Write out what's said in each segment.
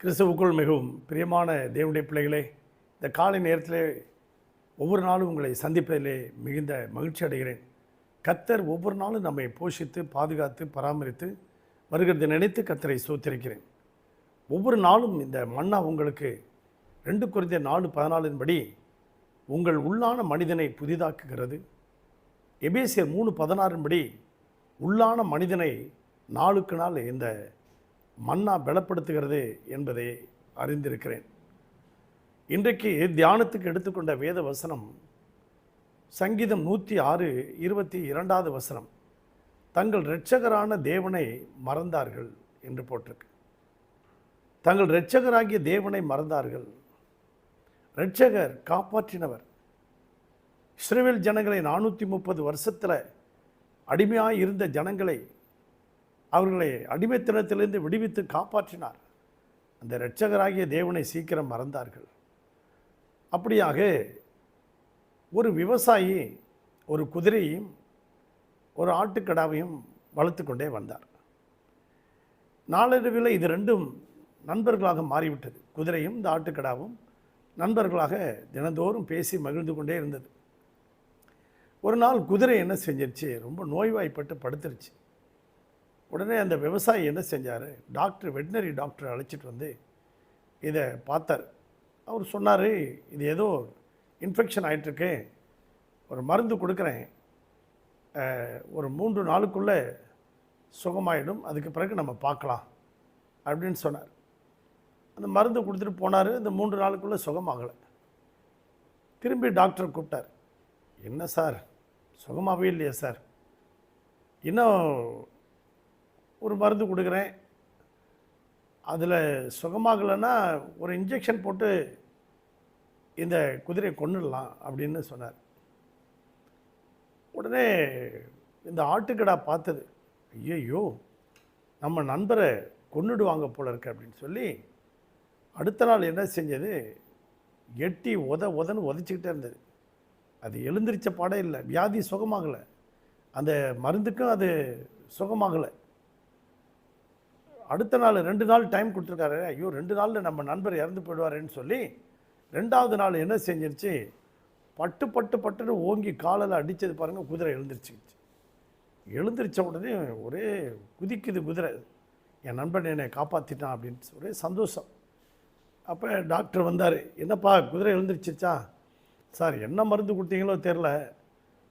கிறிஸ்துவுக்குள் மிகவும் பிரியமான தேவனுடைய பிள்ளைகளே இந்த காலை நேரத்தில் ஒவ்வொரு நாளும் உங்களை சந்திப்பதிலே மிகுந்த மகிழ்ச்சி அடைகிறேன். கத்தர் ஒவ்வொரு நாளும் நம்மை போஷித்து பாதுகாத்து பராமரித்து வருகிறது நினைத்து கத்தரை சோத்திருக்கிறேன். ஒவ்வொரு நாளும் இந்த மன்னா உங்களுக்கு ரெண்டு குறைந்த நாலு பதினாலின்படி உங்கள் உள்ளான மனிதனை புதிதாக்குகிறது. எபேசியர் மூணு பதினாறின்படி உள்ளான மனிதனை நாளுக்கு நாள் இந்த மன்னா பலப்படுத்துகிறது என்பதை அறிந்திருக்கிறேன். இன்றைக்கு தியானத்துக்கு எடுத்துக்கொண்ட வேத வசனம் சங்கீதம் நூற்றி ஆறு இருபத்தி இரண்டாவது வசனம் தங்கள் இரட்சகரான தேவனை மறந்தார்கள் என்று போட்டிருக்கு. தங்கள் இரட்சகராகிய தேவனை மறந்தார்கள். இரட்சகர் காப்பாற்றினவர். இஸ்ரேல் ஜனங்களை நானூற்றி முப்பது வருஷத்தில் அடிமையாக இருந்த ஜனங்களை அவர்களை அடிமைத்தனத்திலிருந்து விடுவித்து காப்பாற்றினார். அந்த இரட்சகராகிய தேவனை சீக்கிரம் மறந்தார்கள். அப்படியாக ஒரு விவசாயி ஒரு குதிரையும் ஒரு ஆட்டுக்கடாவையும் வளர்த்து கொண்டே வந்தார். நாளடைவில் இது ரெண்டும் நண்பர்களாக மாறிவிட்டது. குதிரையும் இந்த ஆட்டுக்கடாவும் நண்பர்களாக தினந்தோறும் பேசி மகிழ்ந்து கொண்டே இருந்தது. ஒரு நாள் குதிரை என்ன செஞ்சிருச்சு? ரொம்ப நோய்வாய்ப்பட்டு படுத்துருச்சு. உடனே அந்த விவசாயி என்ன செஞ்சார்? டாக்டர் வெட்டினரி டாக்டர் அழைச்சிட்டு வந்து இதை பார்த்தார். அவர் சொன்னார் இது ஏதோ இன்ஃபெக்ஷன் ஆகிட்டுருக்கு ஒரு மருந்து கொடுக்குறேன். ஒரு மூன்று நாளுக்குள்ளே சுகமாயிடும் அதுக்கு பிறகு நம்ம பார்க்கலாம் அப்படின்னு சொன்னார். அந்த மருந்து கொடுத்துட்டு போனார் இந்த மூன்று நாளுக்குள்ளே சுகமாகலை. திரும்பி டாக்டர் கூப்பிட்டார். என்ன சார்? சுகமாகவே இல்லையா சார். இன்னும் ஒரு மருந்து கொடுக்குறேன். அதில் சுகமாகலைன்னா ஒரு இன்ஜெக்ஷன் போட்டு இந்த குதிரையை கொன்னுடலாம் அப்படின்னு சொன்னார். உடனே இந்த ஆட்டுக்கடா பார்த்தது ஐயையோ நம்ம நண்பரை கொண்டுடுவாங்க போல இருக்கு அப்படின்னு சொல்லி அடுத்த நாள் என்ன செஞ்சது? எட்டி உத உதன்னு உதச்சிக்கிட்டே இருந்தது. அது எழுந்திரிச்ச பாடே இல்லை வியாதி சுகமாகலை. அந்த மருந்துக்கும் அது சுகமாகலை. அடுத்த நாள் ரெண்டு நாள் டைம் கொடுத்துருக்காரு. ஐயோ ரெண்டு நாளில் நம்ம நண்பர் இறந்து போயிடுவாருன்னு சொல்லி ரெண்டாவது நாள் என்ன செஞ்சிருச்சு? பட்டு பட்டு பட்டுன்னு ஓங்கி காலில் அடித்தது பாருங்கள் குதிரை எழுந்திரிச்சிக்கிச்சு எழுந்திரிச்ச உடனே ஒரே குதிக்குது குதிரை. என் நண்பன் என்னை காப்பாற்றிட்டான் அப்படின்ட்டு ஒரே சந்தோஷம். அப்போ டாக்டர் வந்தார் என்னப்பா குதிரை எழுந்திரிச்சிச்சா சார் என்ன மருந்து கொடுத்தீங்களோ தெரில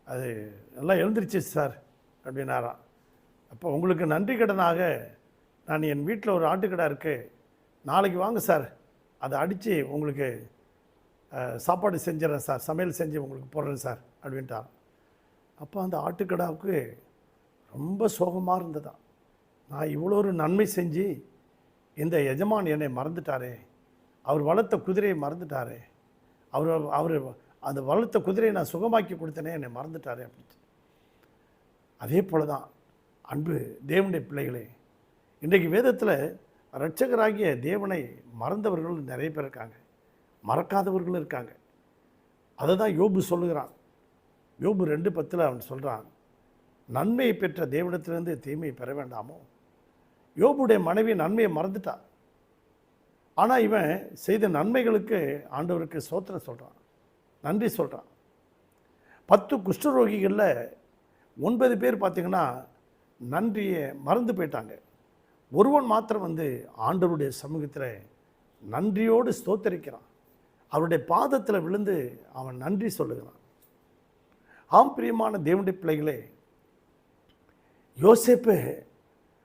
அது நல்லா எழுந்திரிச்சு சார். அப்படின்னாராம். அப்போ உங்களுக்கு நன்றி கடனாக நான் என் வீட்டில் ஒரு ஆட்டுக்கடை இருக்குது நாளைக்கு வாங்க சார். அதை அடித்து உங்களுக்கு சாப்பாடு செஞ்சிடறேன் சார். சமையல் செஞ்சு உங்களுக்கு போடுறேன் சார் அப்படின்ட்டார் அப்போ அந்த ஆட்டுக்கடாவுக்கு ரொம்ப சோகமாக இருந்ததா. நான் இவ்வளோ ஒரு நன்மை செஞ்சு இந்த எஜமான் என்னை மறந்துட்டாரே. அவர் வளர்த்த குதிரையை மறந்துட்டாரே. அவர் அவர் அந்த வளர்த்த குதிரையை நான் சுகமாக்கி கொடுத்தனே என்னை மறந்துட்டாரே அப்படின்னு. அதே போல தான் அன்பு தேவனுடைய பிள்ளைகளே இன்றைக்கு வேதத்தில் ரட்சகராகிய தேவனை மறந்தவர்கள் நிறைய பேர் இருக்காங்க. மறக்காதவர்களும் இருக்காங்க. அதை தான் யோபு சொல்லுகிறான். யோபு ரெண்டு பத்தில் அவன் சொல்கிறான் நன்மையை பெற்ற தேவனிடத்திலிருந்து தீமையை பெற வேண்டாமோ? யோபுடைய மனைவி நன்மையை மறந்துட்டா. ஆனால் இவன் செய்த நன்மைகளுக்கு ஆண்டவருக்கு சோத்திரம் சொல்கிறான் நன்றி சொல்கிறான் பத்து குஷ்டரோகிகளில் ஒன்பது பேர் பார்த்திங்கன்னா நன்றியை மறந்து போயிட்டாங்க. ஒருவன் மாத்திரம் வந்து ஆண்டவருடைய சமூகத்தில் நன்றியோடு ஸ்தோத்தரிக்கிறான். அவருடைய பாதத்தில் விழுந்து அவன் நன்றி சொல்லுகிறான். ஆம் பிரியமான தேவனுடைய பிள்ளைகளே யோசேப்பு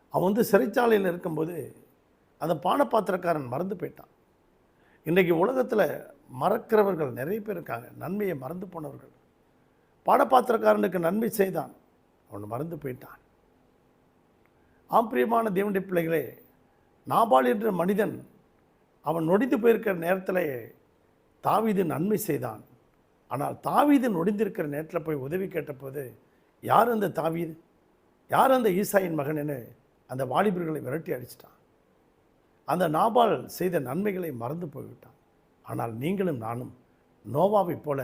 அவன் வந்து சிறைச்சாலையில் இருக்கும்போது அந்த பானபாத்திரக்காரன் மறந்து போயிட்டான். இன்றைக்கி உலகத்தில் மறக்கிறவர்கள் நிறைய பேர் இருக்காங்க. நன்மையை மறந்து போனவர்கள். பானபாத்திரக்காரனுக்கு நன்மை செய்தான். அவன் மறந்து போயிட்டான். ஆம் பிரியமான தேவனுடைய பிள்ளைகளே நாபால் என்ற மனிதன் அவன் நொடிந்து போயிருக்கிற நேரத்தில் தாவீது நன்மை செய்தான். ஆனால் தாவீது நொடிந்திருக்கிற நேரத்தில் போய் உதவி கேட்டபோது யார் அந்த தாவீது? யார் அந்த ஈசாயின் மகன்? அந்த வாலிபர்களை விரட்டி அடிச்சிட்டான். அந்த நாபால் செய்த நன்மைகளை மறந்து போய்விட்டான். ஆனால் நீங்களும் நானும் நோவாவைப் போல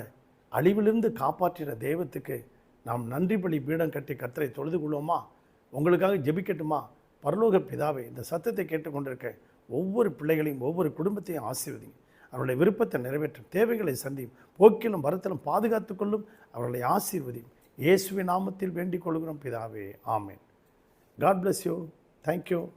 அழிவிலிருந்து காப்பாற்றின தெய்வத்துக்கு நாம் நன்றி பலி பீடம் கட்டி கத்தரை தொழுது கொள்வோமா? உங்களுக்காக ஜெபிக்கட்டுமா? பரலோக பிதாவே இந்த சத்தத்தை கேட்டுக்கொண்டிருக்க ஒவ்வொரு பிள்ளைகளையும் ஒவ்வொரு குடும்பத்தையும் ஆசீர்வதிங்க. அவருடைய விருப்பத்தை நிறைவேற்றும் தேவைகளை சந்தியும் போக்கிலும் வரத்திலும் பாதுகாத்துக்கொள்ளும் அவர்களை ஆசீர்வதியும். இயேசுவின் நாமத்தில் வேண்டிக் கொள்கிறோம் பிதாவே. ஆமேன். God bless you thank you